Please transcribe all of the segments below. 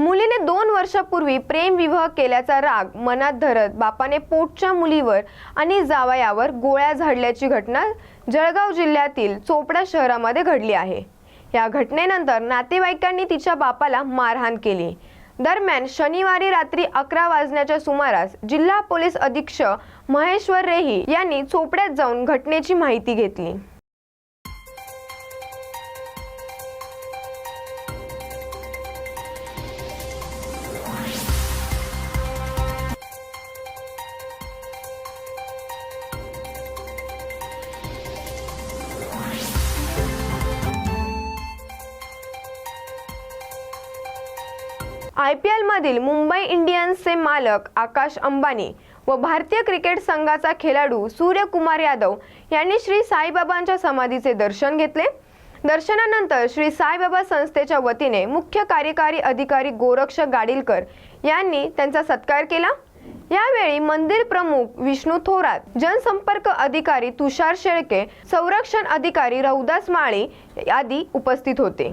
मुलीने दोन वर्षापूर्वी प्रेमविवाह केल्याचा राग मनात धरत बापाने पोटच्या मुलीवर आणि जावयावर गोळ्या झाडल्याची घटना जळगाव जिल्ह्यातील चोपडा शहरामध्ये घडली आहे. या घटनेनंतर नातेवाईकांनी तिच्या बापाला मारहाण केली. दरम्यान शनिवारी रात्री अकरा वाजण्याच्या सुमारास जिल्हा पोलीस अधीक्षक महेश्वर रेही यांनी चोपड्यात जाऊन घटनेची माहिती घेतली. आय पी एलमधील मुंबई इंडियन्सचे मालक आकाश अंबानी व भारतीय क्रिकेट संघाचा खेळाडू सूर्यकुमार यादव यांनी श्री साईबाबांच्या समाधीचे दर्शन घेतले. दर्शनानंतर श्री साईबाबा संस्थेच्या वतीने मुख्य कार्यकारी अधिकारी गोरक्ष गाडीलकर यांनी त्यांचा सत्कार केला. यावेळी मंदिर प्रमुख विष्णू थोरात जनसंपर्क अधिकारी तुषार शेळके संरक्षण अधिकारी रौदास माळी आदी उपस्थित होते.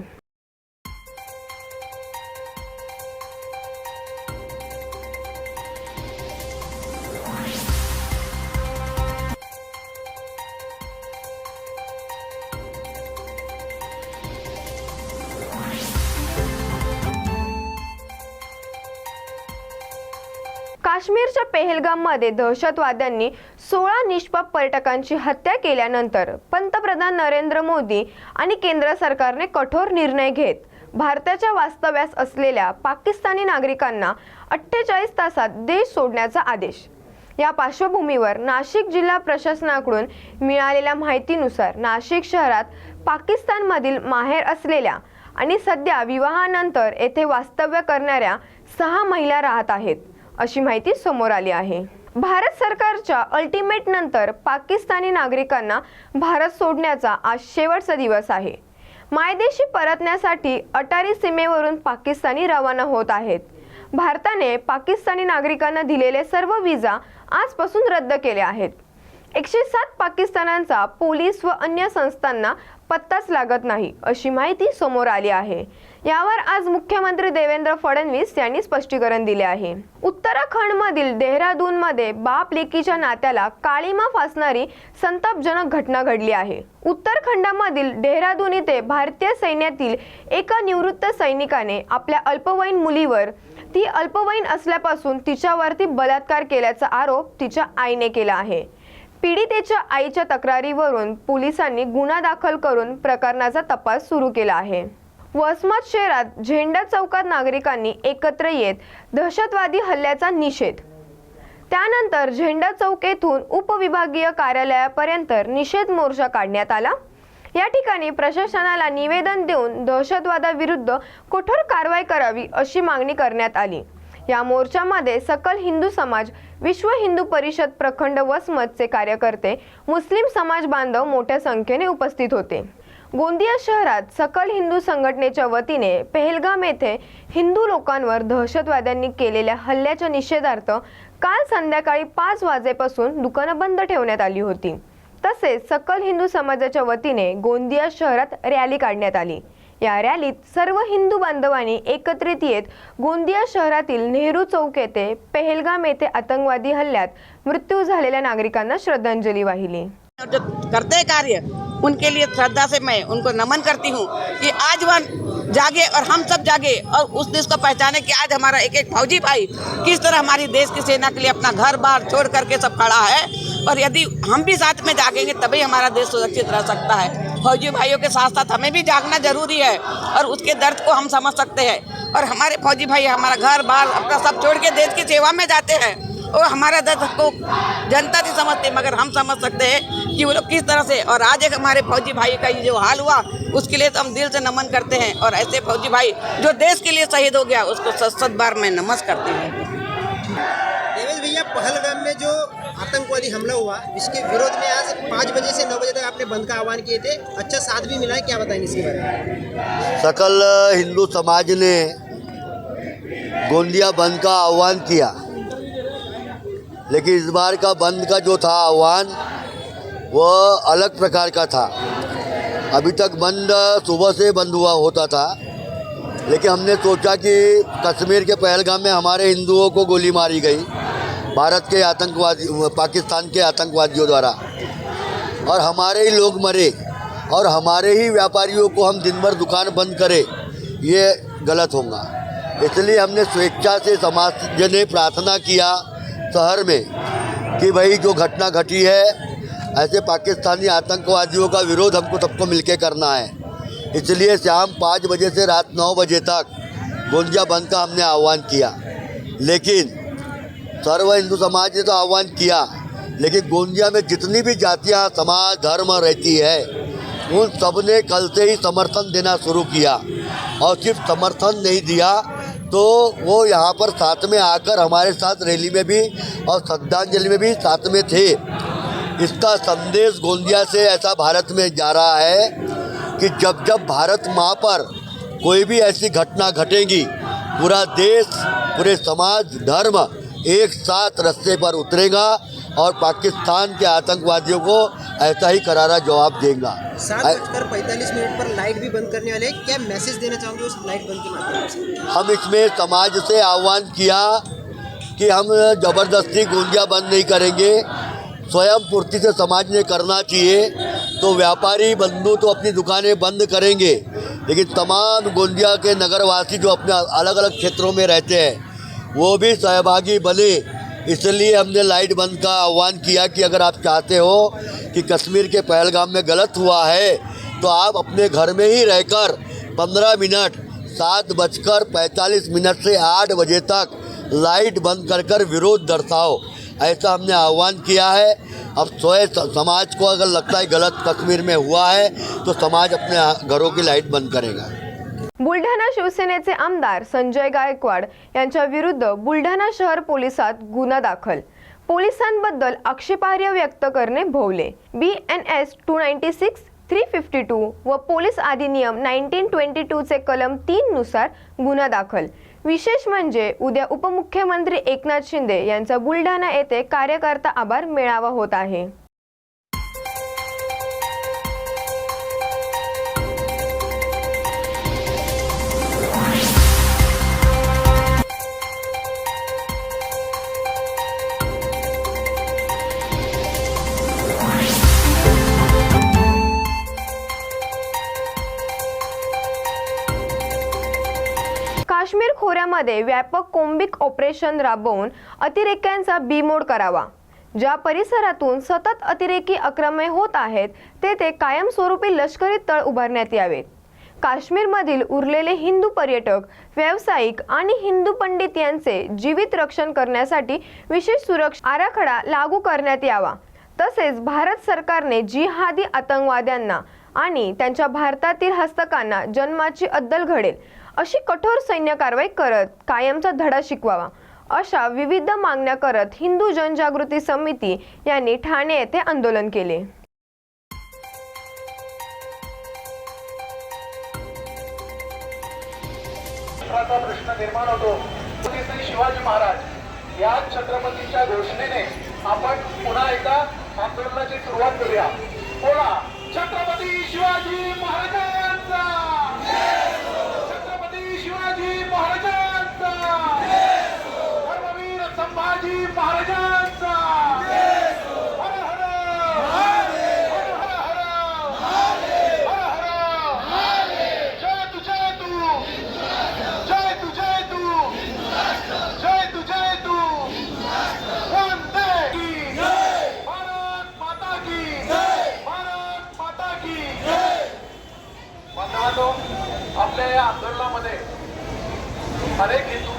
काश्मीरच्या पेहलगाममध्ये दहशतवाद्यांनी सोळा निष्पाप पर्यटकांची हत्या केल्यानंतर पंतप्रधान नरेंद्र मोदी आणि केंद्र सरकारने कठोर निर्णय घेत भारताच्या वास्तव्यास असलेल्या पाकिस्तानी नागरिकांना अठ्ठेचाळीस तासात देश सोडण्याचा आदेश. या पार्श्वभूमीवर नाशिक जिल्हा प्रशासनाकडून मिळालेल्या माहितीनुसार नाशिक शहरात पाकिस्तानमधील माहेर असलेल्या आणि सध्या विवाहानंतर येथे वास्तव्य करणाऱ्या सहा महिला राहत आहेत. अशी माहिती समोर आली आहे. भारत सरकारच्या अल्टिमेट नंतर पाकिस्तानी नागरिकांना भारत सोडण्याचा आज शेवटचा दिवस आहे. मायदेशी परतण्यासाठी अटारी सीमेवरून पाकिस्तानी रवाना होत आहेत. भारताने पाकिस्तानी नागरिकांना दिलेले सर्व विजा आजपासून रद्द केले आहेत. एकशे सात पाकिस्तानांचा पोलीस व अन्य संस्थांना पत्ताच लागत नाही अशी माहिती समोर आली आहे. यावर आज मुख्यमंत्री देवेंद्र फडणवीस यांनी स्पष्टीकरण दिले आहे. उत्तराखंडमधील देहरादूनमध्ये बाप लेकीच्या नात्याला काळीमा फासणारी संतापजनक घटना घडली आहे. उत्तराखंडामधील डेहराडून येथे भारतीय सैन्यातील एका निवृत्त सैनिकाने आपल्या अल्पवयीन मुलीवर ती अल्पवयीन असल्यापासून तिच्यावरती बलात्कार केल्याचा आरोप तिच्या आईने केला आहे. पीडितेच्या आईच्या तक्रारीवरून पोलिसांनी गुन्हा दाखल करून प्रकरणाचा तपास सुरू केला आहे. वसमत शहरात झेंडा चौकात नागरिकांनी एकत्र येत दहशतवादी हल्ल्याचा निषेध. त्यानंतर झेंडा चौक येथून उपविभागीय कार्यालयापर्यंत निषेध मोर्चा काढण्यात आला. या ठिकाणी प्रशासनाला निवेदन देऊन दहशतवादाविरुद्ध कठोर कारवाई करावी अशी मागणी करण्यात आली. या मोर्चामध्ये सकल हिंदू समाज विश्व हिंदू परिषद प्रखंड वसमतचे कार्यकर्ते मुस्लिम समाज बांधव मोठ्या संख्येने उपस्थित होते. गोंदिया शहरात सकल हिंदू संघटनेच्या वतीने पहलगाम येथे हिंदू लोकांवर दहशतवाद्यांनी केलेल्या हल्ल्याच्या निषेधार्थ काल संध्याकाळी पाच वाजेपासून दुकानं बंद ठेवण्यात आली होती. तसेच सकल हिंदू समाजाच्या वतीने गोंदिया शहरात रॅली काढण्यात आली. या रॅलीत सर्व हिंदू बांधवांनी एकत्रित येत गोंदिया शहरातील नेहरू चौक येथे पहलगाम येथे आतंकवादी हल्ल्यात मृत्यू झालेल्या नागरिकांना श्रद्धांजली वाहिली. जो करते हैं कार्य, उनके लिए श्रद्धा से मैं उनको नमन करती हूँ कि आज वह जागे और हम सब जागे और उस देश को पहचाने कि आज हमारा एक एक फौजी भाई किस तरह हमारी देश की सेना के लिए अपना घर बार छोड़ करके सब खड़ा है और यदि हम भी साथ में जागेंगे, तभी हमारा देश सुरक्षित रह सकता है। फौजी भाइयों के साथ साथ हमें भी जागना ज़रूरी है और उसके दर्द को हम समझ सकते हैं और हमारे फौजी भाई हमारा घर बार अपना सब छोड़ के देश की सेवा में जाते हैं और हमारा दर्द को जनता नहीं समझती, मगर हम समझ सकते हैं कि वो लोग किस तरह से और आज एक हमारे फौजी भाई का ये जो हाल हुआ उसके लिए तो हम दिल से नमन करते हैं और ऐसे फौजी भाई जो देश के लिए शहीद हो गया उसको सत सत बार मैं नमस करती हूँ। देवेश भैया पहलगाम में जो आतंकवादी हमला हुआ इसके विरोध में आज पाँच बजे से नौ बजे तक आपने बंद का आह्वान किए थे। अच्छा साथ भी मिला है क्या बताएँगे इसके बारे में? सकल हिंदू समाज ने गोंदिया बंद का आह्वान किया लेकिन इस बार का बंद का जो था आह्वान वह अलग प्रकार का था। अभी तक बंद, सुबह से बंद हुआ होता था। लेकिन हमने सोचा कि कश्मीर के पहलगाम में हमारे हिंदुओं को गोली मारी गई, भारत के आतंकवादी, पाकिस्तान के आतंकवादियों द्वारा। और हमारे ही लोग मरे, और हमारे ही व्यापारियों को हम दिन भर दुकान बंद करें, ये गलत होगा। इसलिए हमने स्वेच्छा से समाज ने प्रार्थना किया शहर में कि भाई जो घटना घटी है ऐसे पाकिस्तानी आतंकवादियों का विरोध हमको सबको मिलके करना है। इसलिए शाम पाँच बजे से रात नौ बजे तक गोंजिया बंद का हमने आह्वान किया। लेकिन सर्व हिंदू समाज ने तो आह्वान किया, लेकिन गोंदिया में जितनी भी जातियाँ, समाज, धर्म रहती है, उन सबने कल से ही समर्थन देना शुरू किया। और सिर्फ़ समर्थन नहीं दिया तो वो यहाँ पर साथ में आकर हमारे साथ रैली में भी और श्रद्धांजलि में भी साथ में थे। इसका संदेश गोंदिया से ऐसा भारत में जा रहा है कि जब जब भारत माँ पर कोई भी ऐसी घटना घटेगी पूरा देश पूरे समाज धर्म एक साथ रस्ते पर उतरेगा और पाकिस्तान के आतंकवादियों को ऐसा ही करारा जवाब देगा। पैंतालीस मिनट पर लाइट भी बंद करने वाले क्या मैसेज देना चाहोगे उस लाइट बंद के माध्यम से? हम इसमें समाज से आह्वान किया कि हम ज़बरदस्ती गोंदिया बंद नहीं करेंगे स्वयं पूर्ति से समाज ने करना चाहिए। तो व्यापारी बंधु तो अपनी दुकानें बंद करेंगे। लेकिन तमाम गोंदिया के नगरवासी जो अपने अलग अलग क्षेत्रों में रहते हैं, वो भी सहभागी बने। इसलिए हमने लाइट बंद का आह्वान किया कि अगर आप चाहते हो कि कश्मीर के पहलगाम में गलत हुआ है तो आप अपने घर में ही रहकर पंद्रह मिनट, सात बजकर पैंतालीस मिनट से आठ बजे तक लाइट बंद कर कर विरोध दर्शाओ। ऐसा हमने आह्वान किया है। अब स्वयं समाज को अगर लगता है गलत कश्मीर में हुआ है तो समाज अपने घरों की लाइट बंद करेगा। बुलढाणा शिवसेनेचे आमदार संजय गायकवाड यांच्या विरुद्ध बुलढाणा शहर पोलिसात गुन्हा दाखल. पोलिसांबद्दल आक्षेपार्ह व्यक्त करणे भोवले. B N S two ninety six three fifty two व पोलीस अधिनियम नाईन्टीन ट्वेंटी टूचे कलम तीन नुसार गुन्हा दाखल. विशेष म्हणजे उद्या उपमुख्यमंत्री एकनाथ शिंदे यांचा बुलढाणा येथे कार्यकर्ता आभार मेळावा होत आहे. खोऱ्यामध्ये व्यापक कोंबिक ऑपरेशन राबवून अतिरेक्यांचा बीमोड करावा. ज्या परिसरातून सतत अतिरेकी आक्रमणे होत आहेत तेथे कायमस्वरूपी लष्करी तळ उभारण्यात यावे काश्मीरमधील उरलेले हिंदू पर्यटक व्यावसायिक आणि हिंदू पंडित यांचे जीवित रक्षण करण्यासाठी विशेष सुरक्षा आराखडा लागू करण्यात यावा. तसेच भारत सरकारने जिहादी आतंकवाद्यांना आणि त्यांच्या भारतातील हस्तकांना जन्माची अद्दल घडेल अशी कठोर सैन्य कारवाई करत कायमचा धडा शिकवावा. अशा विविध मागण्या करत हिंदू जनजागृती समिती यांनी ठाणे येथे आंदोलन केले. प्रश्न निर्माण होतो. छत्रपती शिवाजी महाराज या छत्रपतीच्या घोषणेने आपण पुन्हा एकदा आंदोलनाची सुरुवात करूया. बोला छत्रपती शिवाजी महाराजांचा! महाराजांचा धर्मवीर संभाजी महाराजांचा हर हर हर हर हर हर जय तू जय तू जय तू तू जय तू तू वंदे भारत माता की भारत माता की बंधुबांधव, आपल्या या आंदोलनामध्ये अनेक हेतू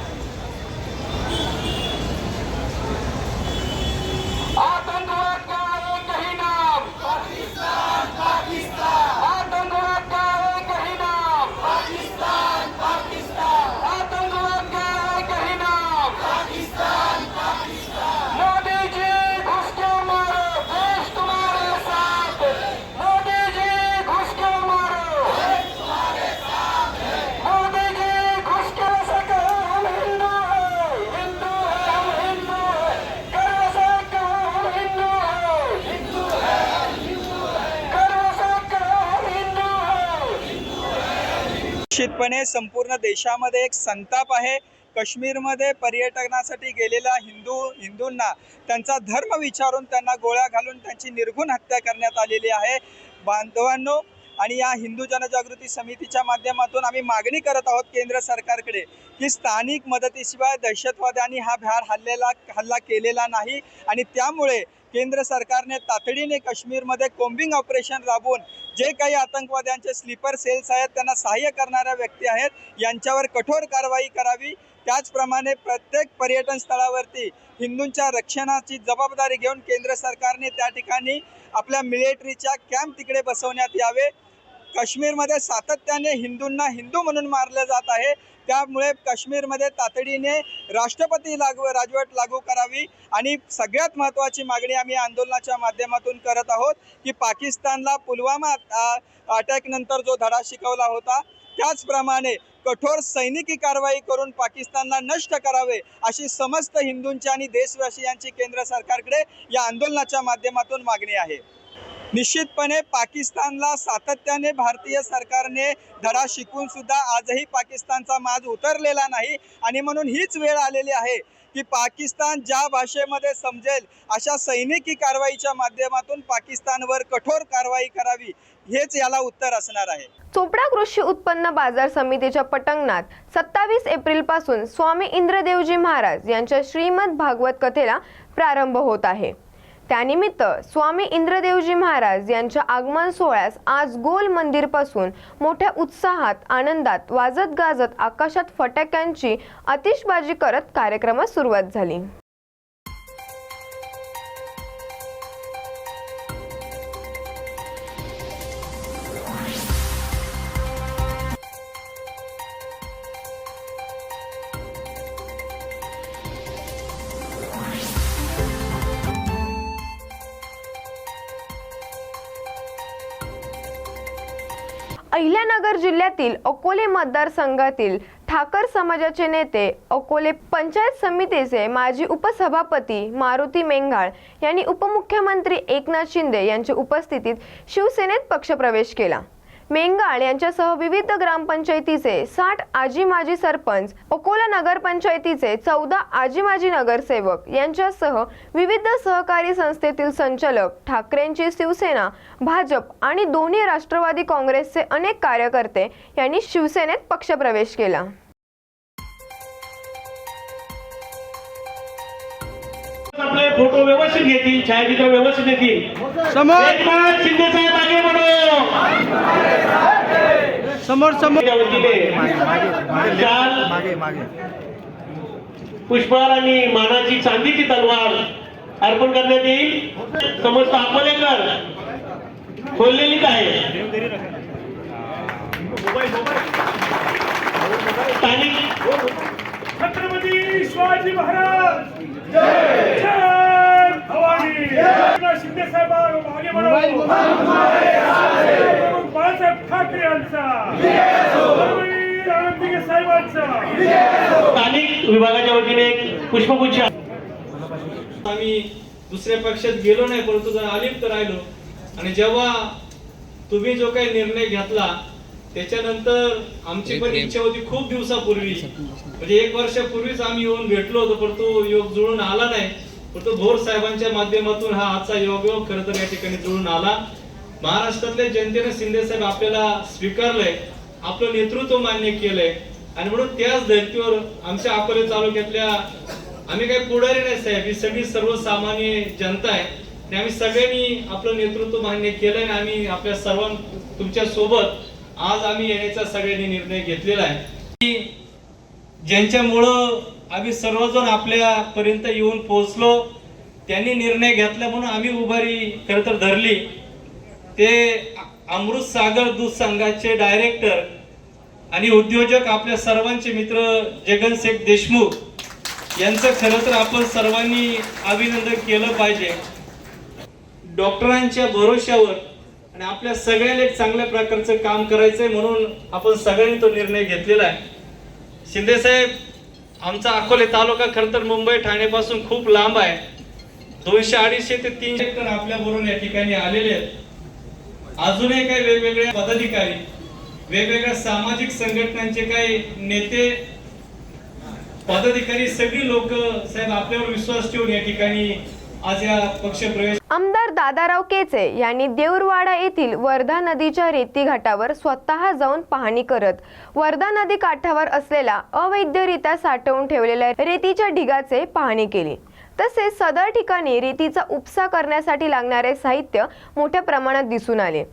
निश्चितपणे संपूर्ण देशामध्ये एक संताप आहे. काश्मीरमध्ये पर्यटनासाठी गेलेल्या हिंदू हिंदूंना त्यांचा धर्म विचारून त्यांना गोळ्या घालून त्यांची निर्घुण हत्या करण्यात आलेली आहे. बांधवांनो आणि या हिंदू जनजागृती समितीच्या माध्यमातून आम्ही मागणी करत आहोत केंद्र सरकारकडे की स्थानिक मदतीशिवाय दहशतवाद्यांनी हा भ्यार हल्लेला हल्ला केलेला नाही. आणि त्यामुळे केंद्र सरकारने तातडीने काश्मीरमध्ये कोम्बिंग ऑपरेशन राबवून जे काही आतंकवाद्यांचे स्लीपर सेल्स आहेत त्यांना सहाय्य करणाऱ्या व्यक्ती आहेत यांच्यावर कठोर कारवाई करावी. त्याचप्रमाणे प्रत्येक पर्यटन स्थळावरती हिंदूंच्या रक्षणाची जबाबदारी घेऊन केंद्र सरकारने त्या ठिकाणी आपल्या मिलिटरीच्या कॅम्प तिकडे बसवण्यात यावे. काश्मीरमध्ये सातत्याने हिंदूंना हिंदू म्हणून मारलं जात आहे. त्यामुळे काश्मीरमध्ये तातडीने राष्ट्रपती लागू राजवट लागू करावी. आणि सगळ्यात महत्त्वाची मागणी आम्ही आंदोलनाच्या माध्यमातून करत आहोत की पाकिस्तानला पुलवामा अटॅकनंतर जो धडा शिकवला होता त्याचप्रमाणे कठोर सैनिकी कारवाई करून पाकिस्तानला नष्ट करावे अशी समस्त हिंदूंची आणि देशवासियांची केंद्र सरकारकडे या आंदोलनाच्या माध्यमातून मागणी आहे. निश्चितपणे पाकिस्तानला सातत्याने भारतीय सरकारने धडा शिकून सुद्धा आजही पाकिस्तानचा माज उतरलेला नाही. आणि म्हणून हीच वेळ आलेली आहे की पाकिस्तान ज्या भाषेमध्ये समजेल अशा सैनिकी कारवाईच्या माध्यमातून पाकिस्तानवर कठोर कारवाई करावी हेच याला उत्तर असणार आहे. चोपडा कृषी उत्पन्न बाजार समितीच्या पटंगणात सत्तावीस एप्रिलपासून स्वामी इंद्रदेवजी महाराज यांच्या श्रीमद भागवत कथेला प्रारंभ होत आहे. त्यानिमित्त स्वामी इंद्रदेवजी महाराज यांच्या आगमन सोहळ्यास आज गोल मंदिरपासून मोठ्या उत्साहात आनंदात वाजत गाजत आकाशात फटाक्यांची आतिषबाजी करत कार्यक्रमास सुरुवात झाली. जिल्ह्यातील अकोले मतदारसंघातील ठाकर समाजाचे नेते अकोले पंचायत समितीचे माजी उपसभापती मारुती मेंघाळ यांनी उपमुख्यमंत्री एकनाथ शिंदे यांच्या उपस्थितीत शिवसेनेत पक्षप्रवेश केला. मेंगाळ यांच्यासह विविध ग्रामपंचायतीचे साठ आजी माजी सरपंच अकोला नगरपंचायतीचे चौदा आजी माजी नगरसेवक यांच्यासह विविध सहकारी संस्थेतील संचालक ठाकरेंची शिवसेना भाजप आणि दोन्ही राष्ट्रवादी काँग्रेसचे अनेक कार्यकर्ते यांनी शिवसेनेत पक्षप्रवेश केला. फोटो व्यवस्थित घेतील छायाचित्र व्यवस्थित येतील एकनाथ शिंदे साहेब मागे म्हणो समोर समोर. पुष्पहार आणि मानाची चांदीची तलवार अर्पण करण्यात येईल. समस्त अकोलेकर खोललेलीच आहे स्थानिक. छत्रपती शिवाजी महाराज. जय जय भवानी शिंदे साहेब मागे म्हणून. बाळासाहेब ठाकरे यांचा. धर्मवीर आनंदीगे साहेबांचा. स्थानिक विभागाच्या वतीने एक पुष्पगुच्छ आम्ही दुसऱ्या पक्षात गेलो नाही परंतु जर अलिप्त राहिलो आणि जेव्हा तुम्ही जो काही निर्णय घेतला त्याच्यानंतर आमची पण इच्छा होती खूप दिवसापूर्वी. म्हणजे एक वर्षापूर्वीच आम्ही येऊन भेटलो होतो परंतु योग जुळून आला नाही. परंतु भोर साहेबांच्या माध्यमातून हा आजचा योगयोग योग खरं तर या ठिकाणी जुळून आला. महाराष्ट्रातल्या जनतेने शिंदे साहेब आपल्याला स्वीकारलंय आपलं नेतृत्व मान्य केलंय. आणि म्हणून त्याच धर्तीवर आमच्या अकोले तालुक्यातल्या आम्ही काही पुढारी नाही साहेब ही सगळी सर्वसामान्य जनता आहे. आणि आम्ही सगळ्यांनी आपलं नेतृत्व मान्य केलंय आणि आम्ही आपल्या सर्वां तुमच्यासोबत आज आम्ही येण्याचा सगळ्यांनी निर्णय घेतलेला आहे. की ज्यांच्यामुळं आम्ही सर्वजण आपल्यापर्यंत येऊन पोहोचलो. त्यांनी निर्णय घेतला म्हणून आम्ही उभारी खरं तर धरली. ते अमृत सागर दूध संघाचे डायरेक्टर आणि उद्योजक आपल्या सर्वांचे मित्र जगन शेख देशमुख यांचं खरं तर आपण सर्वांनी अभिनंदन केलं पाहिजे. डॉक्टरांच्या भरोश्यावर आणि आपल्या सगळ्यांना एक चांगल्या प्रकारचं काम करायचंय म्हणून आपण सगळ्यांनी तो निर्णय घेतलेला आहे. शिंदे साहेब आमचा अकोले तालुका खरं तर मुंबई ठाण्यापासून खूप लांब आहे. दोनशे अडीचशे ते तीनशे तर आपल्या बरोबर या ठिकाणी आलेले आहेत. अजूनही काही वेगवेगळे पदाधिकारी वेगवेगळ्या सामाजिक संघटनांचे काही नेते पदाधिकारी सगळी लोक साहेब आपल्यावर विश्वास ठेवून या ठिकाणी आज या आमदार दादाराव केचे यांनी देऊरवाडा येथील वर्धा नदीच्या रेती घाटावर स्वतः जाऊन पाहणी करत वर्धा नदी काठावर असलेला अवैधरित्या साठवून ठेवलेल्या रेतीच्या ढिगाचे पाहणी केली. तसेच सदर ठिकाणी रेतीचा उपसा करण्यासाठी लागणारे साहित्य मोठ्या प्रमाणात दिसून आले.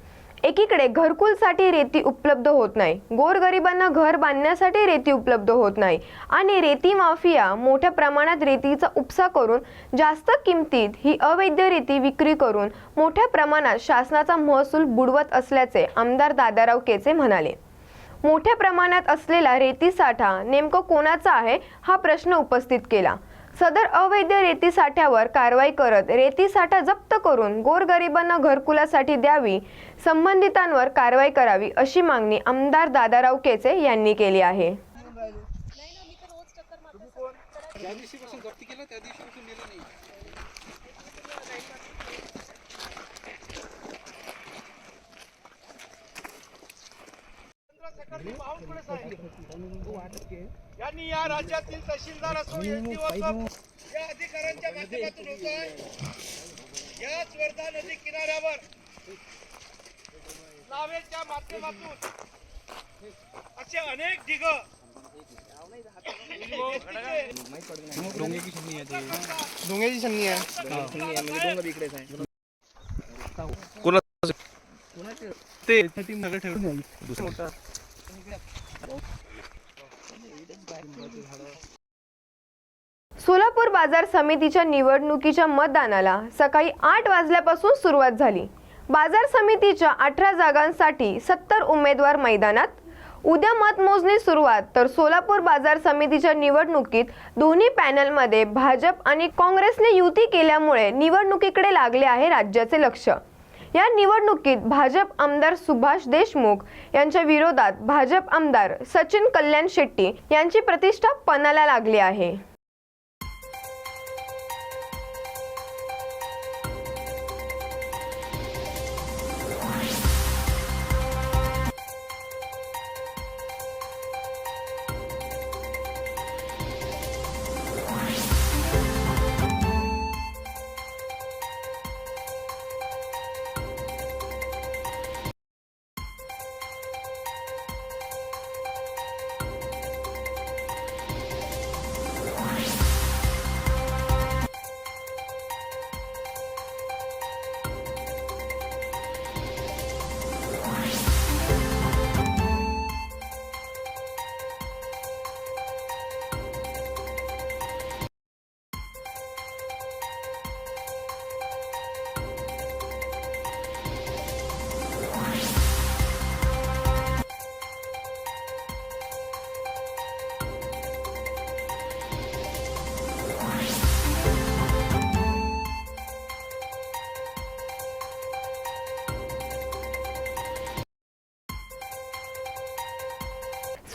एकीकडे घरकुलसाठी रेती उपलब्ध होत नाही गोरगरिबांना घर बांधण्यासाठी रेती उपलब्ध होत नाही आणि रेती माफिया मोठ्या प्रमाणात रेतीचा उपसा करून जास्त किमतीत ही अवैध रेती विक्री करून मोठ्या प्रमाणात शासनाचा महसूल बुडवत असल्याचे आमदार दादाराव केचे म्हणाले. मोठ्या प्रमाणात असलेला रेती साठा नेमकं कोणाचा आहे हा प्रश्न उपस्थित केला. सदर अवैध रेती साठ्यावर कारवाई करत रेती साठा जप्त करून गोरगरिबांना घरकुलासाठी द्यावी संबंधितांवर कारवाई करावी अशी मागणी आमदार दादाराव केचे यांनी केली आहे. यांनी या राज्यातील तहसीलदार असो या अधिकाऱ्यांच्या माध्यमातून होत आहे याच वर्धा नदी किनाऱ्यावर नावेच्या माध्यमातून असे अनेक ढिग सोलापूर बाजार समितीच्या निवडणुकीच्या मतदानाला सकाळी आठ वाजल्यापासून सुरुवात झाली. बाजार समितीच्या अठरा जागांसाठी सत्तर उमेदवार मैदानात. उद्या मतमोजणी सुरुवात तर सोलापूर बाजार समितीच्या निवडणुकीत दोन्ही पॅनलमध्ये भाजप आणि काँग्रेसने युती केल्यामुळे निवडणुकीकडे लागले आहे राज्याचे लक्ष. या निवडणुकीत भाजप आमदार सुभाष देशमुख यांच्या विरोधात भाजप आमदार सचिन कल्याण शेट्टी यांची प्रतिष्ठा पणाला लागली आहे.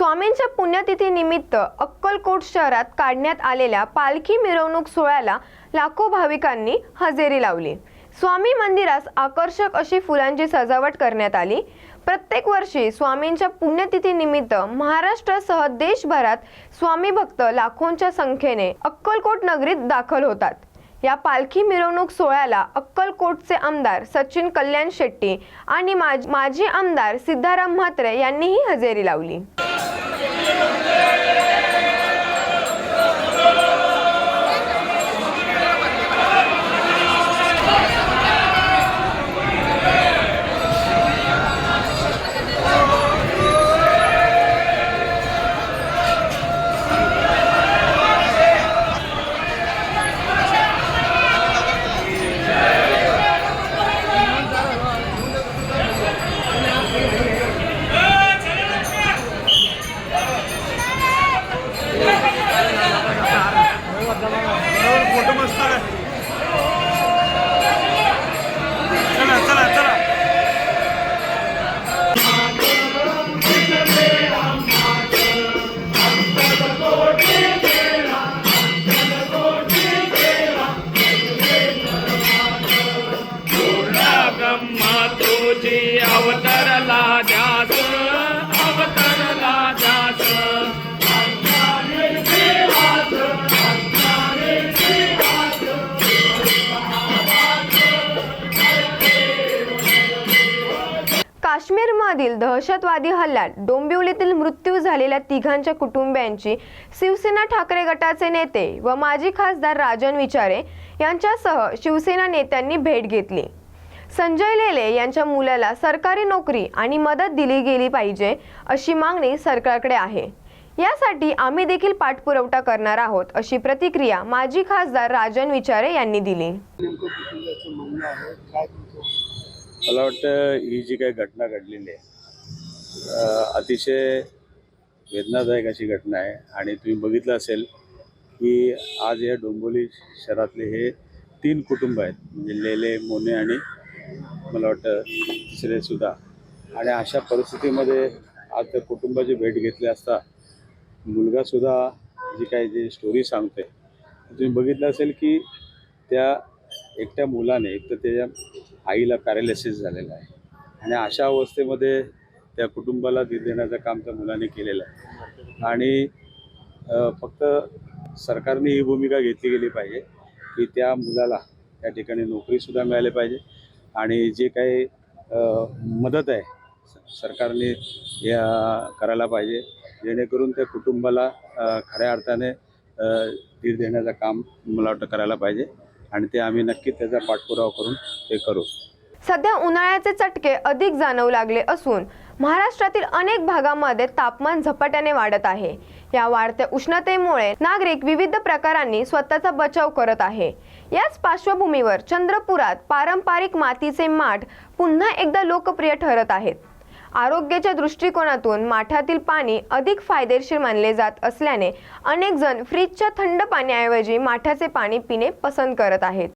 स्वामींच्या पुण्यतिथीनिमित्त अक्कलकोट शहरात काढण्यात आलेल्या पालखी मिरवणूक सोहळ्याला लाखो भाविकांनी हजेरी लावली. स्वामी मंदिरास आकर्षक अशी फुलांची सजावट करण्यात आली. प्रत्येक वर्षी स्वामींच्या पुण्यतिथीनिमित्त महाराष्ट्रासह देशभरात स्वामी भक्त लाखोंच्या संख्येने अक्कलकोट नगरीत दाखल होतात. या पालखी मिरवणूक सोहळ्याला अक्कलकोटचे आमदार सचिन कल्याण शेट्टी आणि माज- माजी आमदार सिद्धाराम म्हात्रे यांनीही हजेरी लावली. काश्मीरमधील दहशतवादी हल्ल्यात डोंबिवलीतील मृत्यू झालेल्या तिघांच्या कुटुंबियांची शिवसेना ठाकरे गटाचे नेते व माजी खासदार राजन विचारे यांच्यासह शिवसेना नेत्यांनी भेट घेतली. संजय लेले यांच्या मुलाला सरकारी नोकरी आणि मदत दिली गेली पाहिजे अशी मागणी सरकारकडे आहे. यासाठी आम्ही देखील पाठपुरवठा करणार आहोत अशी प्रतिक्रिया माजी खासदार राजन विचारे यांनी दिली. मला वाटतं ही जी काही घटना घडलेली आहे अतिशय वेदनादायक अशी घटना आहे. आणि तुम्ही बघितलं असेल की आज या डोंबोली शहरातले हे तीन कुटुंब आहेत म्हणजे लेले मोने आणि मला वाटतं तिसरे सुद्धा आणि अशा परिस्थितीमध्ये आज त्या कुटुंबाची भेट घेतली असता मुलगासुद्धा जी काही जी स्टोरी सांगते तुम्ही बघितलं असेल की त्या एकट्या मुलाने एक तर त्याच्या आईला पॅरालिसिस झालेला आहे. आणि अशा अवस्थेमध्ये त्या कुटुंबाला दे देण्याचं काम त्या मुलाने केलेलं आहे. आणि फक्त सरकारने ही भूमिका घेतली गेली पाहिजे की त्या मुलाला त्या ठिकाणी नोकरीसुद्धा मिळाली पाहिजे. आणि जे काही मदत आहे सरकारने या करायला पाहिजे. जेणेकरून त्या कुटुंबाला खऱ्या अर्थाने धीर देण्याचं काम मला वाटतं करायला पाहिजे. आणि ते आम्ही नक्की त्याचा पाठपुरावा करून ते करू. सध्या उन्हाळ्याचे चटके अधिक जाणवू लागले असून महाराष्ट्रातील अनेक भागामध्ये तापमान झपाट्याने वाढत आहे. या वाढत्या उष्णतेमुळे नागरिक विविध प्रकारांनी स्वतःचा बचाव करत आहे. याच पार्श्वभूमीवर चंद्रपुरात पारंपरिक मातीचे माठ पुन्हा एकदा लोकप्रिय ठरत आहेत. आरोग्याच्या दृष्टिकोनातून माठातील पाणी अधिक फायदेशीर मानले जात असल्याने अनेक जण फ्रीजच्या थंड पाण्याऐवजी माठाचे पाणी पिणे पसंत करत आहेत.